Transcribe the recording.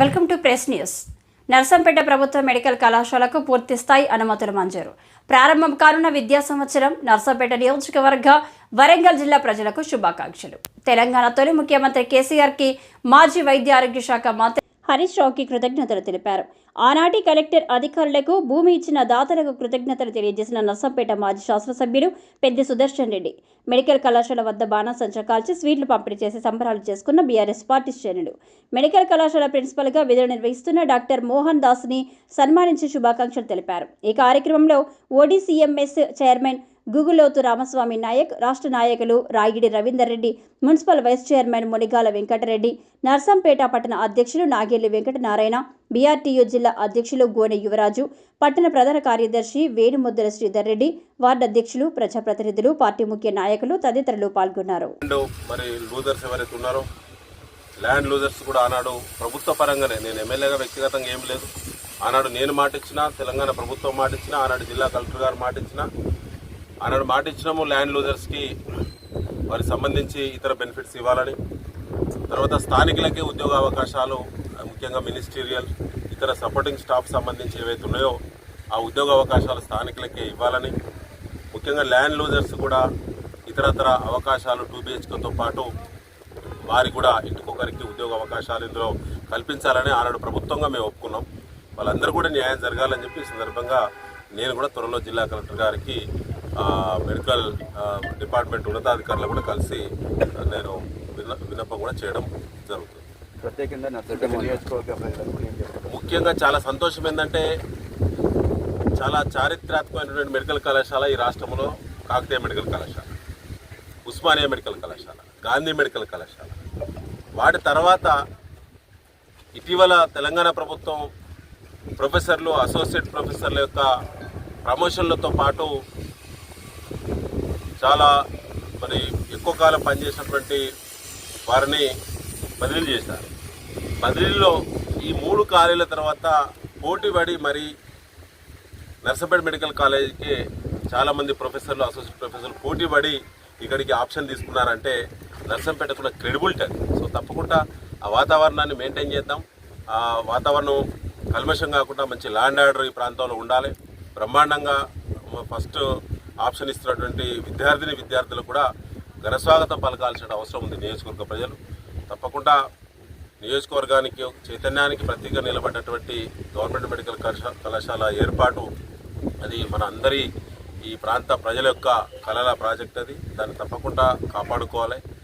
Welcome to press news. Narsampet ప్రభుత్వ medical కళాశాలకు పూర్తి స్థాయి అనుమతులు మంజూరు. ప్రారంభం కానున్న విద్యా సంవత్సరం నర్సంపేట నియోజకవర్గ వరంగల్ జిల్లా ప్రజలకు శుభాకాంక్షలు. తెలంగాణ తొలి ముఖ్యమంత్రి కేసీఆర్కి మాజీ వైద్య ఆరోగ్య శాఖ మంత్రి హరీష్ రావుకి కృతజ్ఞతలు తెలిపారు. ఆనాటి కలెక్టర్ అధికారులకు భూమి ఇచ్చిన దాతలకు కృతజ్ఞతలు తెలియజేసిన నర్సంపేట మాజీ శాసనసభ్యులు పెద్ది సుదర్శన్ రెడ్డి. మెడికల్ కళాశాల వద్ద బాణాసంచ కాల్చి స్వీట్లు పంపిణీ చేసి సంబరాలు చేసుకున్న బీఆర్ఎస్ పార్టీ శ్రేణులు. మెడికల్ కళాశాల ప్రిన్సిపల్గా విధులు నిర్వహిస్తున్న డాక్టర్ మోహన్ దాస్ని సన్మానించి శుభాకాంక్షలు తెలిపారు. ఈ కార్యక్రమంలో ఓడీసీఎంఎస్ చైర్మన్ గుగులోతు రామస్వామి నాయక్ రాష్ట్ర నాయకులు Ragidi Ravinder Reddy municipal vice chairman Munigala Venkatareddy Narsampet పట్టణ అధ్యక్షులు నాగేళ్ళి వెంకటనారాయణ బీఆర్టీయూ జిల్లా అధ్యక్షులు గోనె యువరాజు పట్టణ ప్రధాన కార్యదర్శి వేణుముద్దల శ్రీధర్ రెడ్డి వార్డు అధ్యక్షులు ప్రజాప్రతినిధులు పార్టీ ముఖ్య నాయకులు తదితరులు పాల్గొన్నారు. ల్యాండ్ మరి లూజర్స్ ఎవరైతే ఉన్నారో ల్యాండ్ లూజర్స్ కూడా ఆనాడు ప్రభుత్వ పరంగానే నేను ఎమ్మెల్యేగా వ్యక్తిగతంగా ఏం లేదు. ఆనాడు నేను మాట ఇచ్చిన తెలంగాణ ప్రభుత్వం మాట ఇచ్చిన ఆనాడు జిల్లా కలెక్టర్ గారు మాట ఇచ్చిన ఆనాడు మాట ఇచ్చినాము ల్యాండ్ లూజర్స్కి వారికి సంబంధించి ఇతర బెనిఫిట్స్ ఇవ్వాలని. తర్వాత స్థానికులకే ఉద్యోగ అవకాశాలు ముఖ్యంగా మినిస్టీరియల్ ఇతర సపోర్టింగ్ స్టాఫ్ సంబంధించి ఏవైతే ఉన్నాయో ఆ ఉద్యోగ అవకాశాలు స్థానికులకే ఇవ్వాలని. ముఖ్యంగా ల్యాండ్ లూజర్స్ కూడా ఇతరతర అవకాశాలు టూ బిహెచ్కేతో పాటు వారికి కూడా ఇంటికొకరికి ఉద్యోగ అవకాశాలు ఇందులో కల్పించాలని ఆనాడు ప్రభుత్వంగా మేము ఒప్పుకున్నాం. వాళ్ళందరూ కూడా న్యాయం జరగాలని చెప్పి ఈ సందర్భంగా నేను కూడా త్వరలో జిల్లా కలెక్టర్ గారికి మెడికల్ డిపార్ట్మెంట్ ఉన్నతాధికారులు కూడా కలిసి నేను విన్న విన్నపం కూడా చేయడం జరుగుతుంది. ముఖ్యంగా చాలా సంతోషం ఏంటంటే చాలా చారిత్రాత్మకమైనటువంటి మెడికల్ కళాశాల ఈ రాష్ట్రంలో కాకతీయ మెడికల్ కళాశాల ఉస్మానియా మెడికల్ కళాశాల గాంధీ మెడికల్ కళాశాల. వాటి తర్వాత ఇటీవల తెలంగాణ ప్రభుత్వం ప్రొఫెసర్లు అసోసియేట్ ప్రొఫెసర్ల యొక్క ప్రమోషన్లతో పాటు చాలా మరి ఎక్కువ కాలం పనిచేసినటువంటి వారిని బదిలీ చేశారు. బదిలీలో ఈ మూడు ఖాళీల తర్వాత పోటీ పడి మరి నర్సంపేట మెడికల్ కాలేజీకి చాలామంది ప్రొఫెసర్లు అసోసియేట్ ప్రొఫెసర్లు పోటీ పడి ఇక్కడికి ఆప్షన్ తీసుకున్నారంటే నర్సంపేటకున్న క్రెడిబిలిటీ అది సో తప్పకుండా ఆ వాతావరణాన్ని మెయింటైన్ చేద్దాం. ఆ వాతావరణం కల్మషం కాకుండా మంచి ల్యాండ్ ఆర్డర్ ఈ ప్రాంతంలో ఉండాలి. బ్రహ్మాండంగా ఫస్ట్ ఆప్షన్ ఇస్తున్నటువంటి విద్యార్థిని విద్యార్థులు కూడా ఘనస్వాగతం పలకాల్సిన అవసరం ఉంది నియోజకవర్గ ప్రజలు. తప్పకుండా నియోజకవర్గానికి చైతన్యానికి ప్రతీక నిలబడ్డటువంటి గవర్నమెంట్ మెడికల్ కళాశా- కళాశాల ఏర్పాటు అది మన అందరి ఈ ప్రాంత ప్రజల యొక్క కళల ప్రాజెక్ట్ అది. దాన్ని తప్పకుండా కాపాడుకోవాలి.